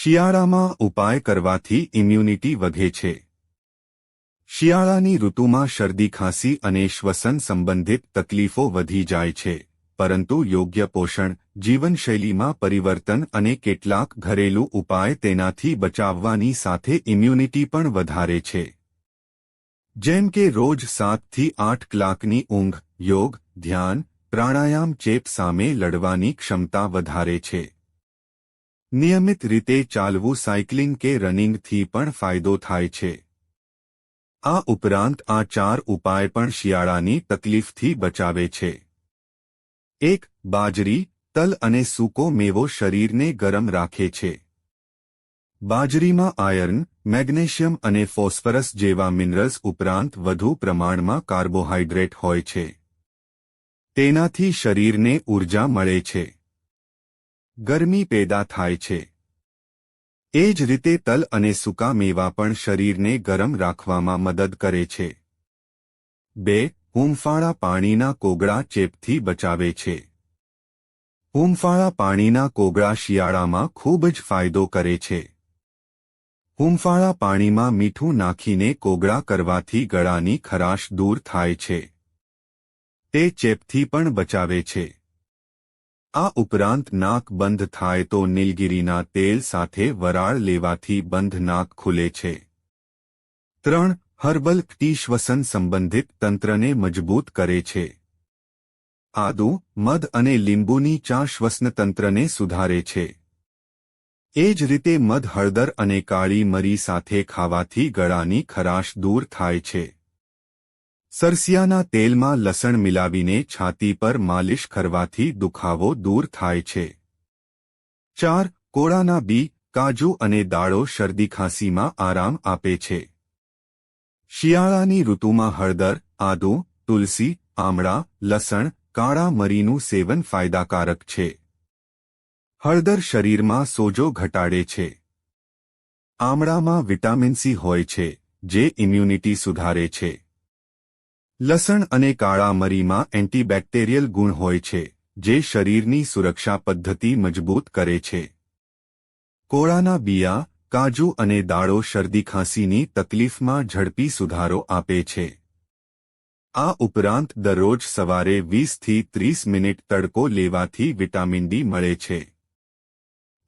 શિયાળામાં ઉપાય કરવાથી ઇમ્યુનિટી વધે છે. શિયાળાની ઋતુમાં શરદી ખાંસી અને શ્વસન સંબંધિત તકલીફો વધી જાય છે, પરંતુ યોગ્ય પોષણ, જીવનશૈલીમાં પરિવર્તન અને કેટલાક ઘરેલું ઉપાય તેનાથી બચાવવાની સાથે ઇમ્યુનિટી પણ વધારે છે. જેમ કે રોજ સાતથી આઠ કલાકની ઊંઘ, યોગ, ધ્યાન, પ્રાણાયામ ચેપ સામે લડવાની ક્ષમતા વધારે છે. નિયમિત રીતે ચાલવું સાયકલિંગ કે રનિંગથી પણ ફાયદો થાય છે. આ ઉપરાંત આ ચાર ઉપાય પણ શિયાળાની તકલીફથી બચાવે છે. એક, બાજરી, તલ અને સૂકો મેવો શરીરને ગરમ રાખે છે. બાજરીમાં આયર્ન, મેગ્નેશિયમ અને ફોસ્ફરસ જેવા મિનરલ્સ ઉપરાંત વધુ પ્રમાણમાં કાર્બોહાઈડ્રેટ હોય છે. તેનાથી શરીરને ઊર્જા મળે છે. ગરમી પેદા થાય છે. એ જ રીતે તલ અને સૂકા મેવા પણ શરીરને ગરમ રાખવામાં મદદ કરે છે. બે, હૂંફાળા પાણીના કોગળા ચેપથી બચાવે છે. હૂંફાળા પાણીના કોગળા શિયાળામાં ખૂબ જ ફાયદો કરે છે. હૂંફાળા પાણીમાં મીઠું નાખીને કોગળા કરવાથી ગળાની ખરાશ દૂર થાય છે. તે ચેપથી પણ બચાવે છે. આ ઉપરાંત નાક બંધ થાય તો નીલગીરીના તેલ સાથે વરાળ લેવાથી બંધ નાક ખુલે છે. ત્રણ, હર્બલ ટી સંબંધિત તંત્રને મજબૂત કરે છે. આદુ, મધ અને લીંબુની ચા શ્વસનતંત્રને સુધારે છે. એ જ રીતે મધ હળદર અને કાળી મરી સાથે ખાવાથી ગળાની ખરાશ દૂર થાય છે. સરસિયાના તેલમાં લસણ મિલાવીને છાતી પર માલિશ કરવાથી દુખાવો દૂર થાય છે. ચાર, કોળાના બી, કાજુ અને દાળો શરદી ખાંસીમાં આરામ આપે છે. શિયાળાની ઋતુમાં હળદર, આદુ, તુલસી, આમળા, લસણ, કાળા મરીનું સેવન ફાયદાકારક છે. હળદર શરીરમાં સોજો ઘટાડે છે. આમળામાં વિટામિન સી હોય છે, જે ઇમ્યુનિટી સુધારે છે. લસણ અને કાળા મરીમાં એન્ટીબેક્ટેરિયલ ગુણ હોય છે, જે શરીરની સુરક્ષા પદ્ધતિ મજબૂત કરે છે. કોળાના બિયા, કાજુ અને દાળો શરદી ખાંસીની તકલીફમાં ઝડપી સુધારો આપે છે. આ ઉપરાંત દરરોજ સવારે વીસથી ત્રીસ મિનિટ તડકો લેવાથી વિટામિન ડી મળે છે.